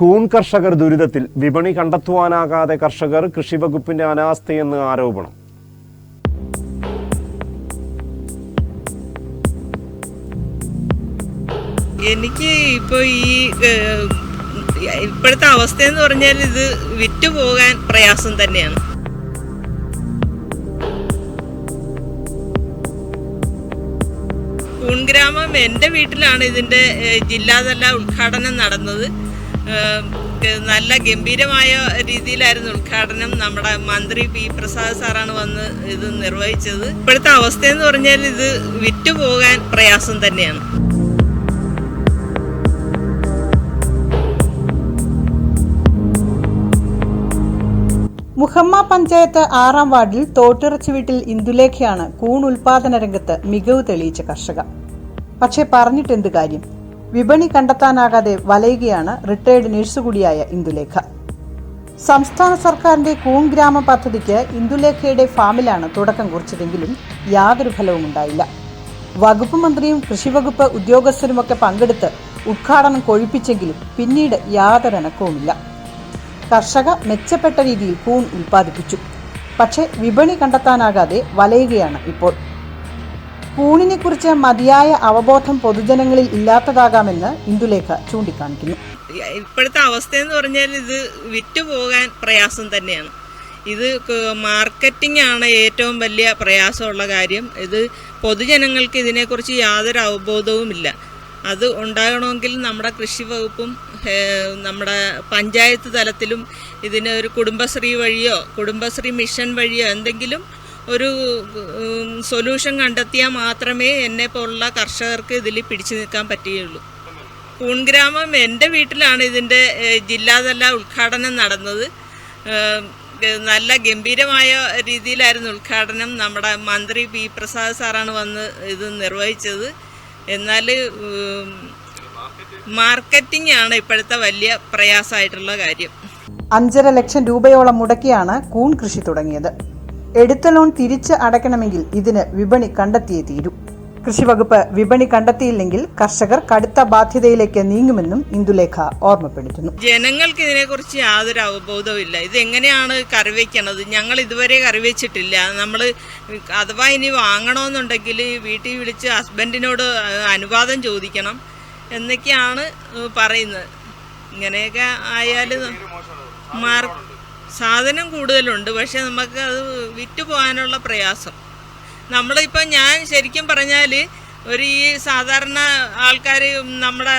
കൂൺ കർഷകർ ദുരിതത്തിൽ വിപണി കണ്ടെത്തുവാനാകാതെ കർഷകർ കൃഷിവകുപ്പിന്റെ അനാസ്ഥയെന്ന് ആരോപണം. എനിക്ക് ഇപ്പോൾ ഈ ഇപ്പോഴത്തെ അവസ്ഥ എന്ന് പറഞ്ഞാൽ ഇത് വിറ്റു പോകാൻ പ്രയാസം തന്നെയാണ്. കൂൺഗ്രാമം എന്റെ വീട്ടിലാണ് ഇതിന്റെ ജില്ലാതല ഉദ്ഘാടനം നടന്നത്. നല്ല ഗംഭീരമായ രീതിയിലായിരുന്നു ഉദ്ഘാടനം നമ്മുടെ മന്ത്രി പി പ്രസാദ് സാറാണ് വന്ന് ഇത് നിർവഹിച്ചത്. ഇപ്പോഴത്തെ അവസ്ഥ എന്ന് പറഞ്ഞാൽ ഇത് വിറ്റുപോകാൻ പ്രയാസം തന്നെയാണ്. മുഹമ്മ പഞ്ചായത്ത് ആറാം വാർഡിൽ തോട്ടിറച്ചി വീട്ടിൽ ഇന്ദുലേഖയാണ് കൂൺ ഉൽപാദന രംഗത്ത് മികവ് തെളിയിച്ച കർഷക. പക്ഷേ പറഞ്ഞിട്ടെന്ത് കാര്യം? വിപണി കണ്ടെത്താനാകാതെ വലയുകയാണ് റിട്ടയർഡ് നഴ്സ് കൂടിയായ ഇന്ദുലേഖ. സംസ്ഥാന സർക്കാരിന്റെ കൂൺ ഗ്രാമ പദ്ധതിക്ക് ഇന്ദുലേഖയുടെ ഫാമിലാണ് തുടക്കം കുറിച്ചതെങ്കിലും യാതൊരു ഫലവും ഉണ്ടായില്ല. വകുപ്പ് മന്ത്രിയും കൃഷിവകുപ്പ് ഉദ്യോഗസ്ഥരുമൊക്കെ പങ്കെടുത്ത് ഉദ്ഘാടനം കൊഴിപ്പിച്ചെങ്കിലും പിന്നീട് യാതൊരു അനക്കവുമില്ല. കർഷക മെച്ചപ്പെട്ട രീതിയിൽ കൂൺ ഉൽപ്പാദിപ്പിച്ചു. പക്ഷേ വിപണി കണ്ടെത്താനാകാതെ വലയുകയാണ് ഇപ്പോൾ. കൂണിനെക്കുറിച്ച് മതിയായ അവബോധം പൊതുജനങ്ങളിൽ ഇല്ലാത്തതാകാമെന്ന് ഇന്ദുലേഖ ചൂണ്ടിക്കാണിക്കുന്നു. ഇപ്പോഴത്തെ അവസ്ഥ എന്ന് പറഞ്ഞാൽ ഇത് വിറ്റുപോകാൻ പ്രയാസം തന്നെയാണ്. ഇത് മാർക്കറ്റിംഗ് ആണ് ഏറ്റവും വലിയ പ്രയാസമുള്ള കാര്യം. ഇത് പൊതുജനങ്ങൾക്ക് ഇതിനെക്കുറിച്ച് യാതൊരു അവബോധവുമില്ല. അത് ഉണ്ടാകണമെങ്കിൽ നമ്മുടെ കൃഷി വകുപ്പും നമ്മുടെ പഞ്ചായത്ത് തലത്തിലും ഇതിന് ഒരു കുടുംബശ്രീ വഴിയോ കുടുംബശ്രീ മിഷൻ വഴിയോ എന്തെങ്കിലും ഒരു സൊല്യൂഷൻ കണ്ടെത്തിയാൽ മാത്രമേ എന്നെ പോലുള്ള കർഷകർക്ക് ഇതിൽ പിടിച്ചു നിൽക്കാൻ പറ്റുകയുള്ളൂ. കൂൺഗ്രാമം എന്റെ വീട്ടിലാണ് ഇതിന്റെ ജില്ലാതല ഉദ്ഘാടനം നടന്നത്. നല്ല ഗംഭീരമായ രീതിയിലായിരുന്നു ഉദ്ഘാടനം. നമ്മുടെ മന്ത്രി പി പ്രസാദ് സാറാണ് വന്ന് ഇത് നിർവഹിച്ചത്. എന്നാൽ മാർക്കറ്റിംഗ് ആണ് ഇപ്പോഴത്തെ വലിയ പ്രയാസമായിട്ടുള്ള കാര്യം. അഞ്ചര ലക്ഷം രൂപയോളം മുടക്കിയാണ് കൂൺ കൃഷി തുടങ്ങിയത്. എടുത്ത ലോൺ തിരിച്ച് അടയ്ക്കണമെങ്കിൽ ഇതിന് വിപണി കണ്ടെത്തിയേ തീരൂ. കൃഷിവകുപ്പ് വിപണി കണ്ടെത്തിയില്ലെങ്കിൽ കർഷകർ കടുത്ത ബാധ്യതയിലേക്ക് നീങ്ങുമെന്നും ഇന്ദുലേഖ ഓർമ്മപ്പെടുത്തുന്നു. ജനങ്ങൾക്ക് ഇതിനെക്കുറിച്ച് യാതൊരു അവബോധവും ഇല്ല. ഇത് എങ്ങനെയാണ് കറിവെക്കണത് ഞങ്ങൾ ഇതുവരെ കറിവെച്ചിട്ടില്ല നമ്മൾ അഥവാ ഇനി വാങ്ങണമെന്നുണ്ടെങ്കിൽ വീട്ടിൽ വിളിച്ച് ഹസ്ബൻഡിനോട് അനുവാദം ചോദിക്കണം എന്നൊക്കെയാണ് പറയുന്നത്. ഇങ്ങനെയൊക്കെ ആയാലും മാർ സാധനം കൂടുതലുണ്ട് പക്ഷെ നമുക്ക് അത് വിറ്റ് പോകാനുള്ള പ്രയാസം. നമ്മളിപ്പോൾ ഞാൻ ശരിക്കും പറഞ്ഞാൽ ഒരു ഈ സാധാരണ ആൾക്കാർ നമ്മുടെ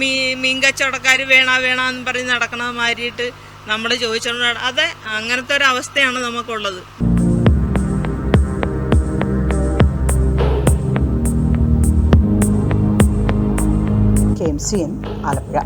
മീ മീൻ കച്ചവടക്കാർ വേണ വേണമെന്ന് പറഞ്ഞ് നടക്കണ മാതിരിയിട്ട് നമ്മൾ ചോദിച്ചോണ്ട് അത് അതെ അങ്ങനത്തെ ഒരു അവസ്ഥയാണ് നമുക്കുള്ളത്. K M C N Alappuzha.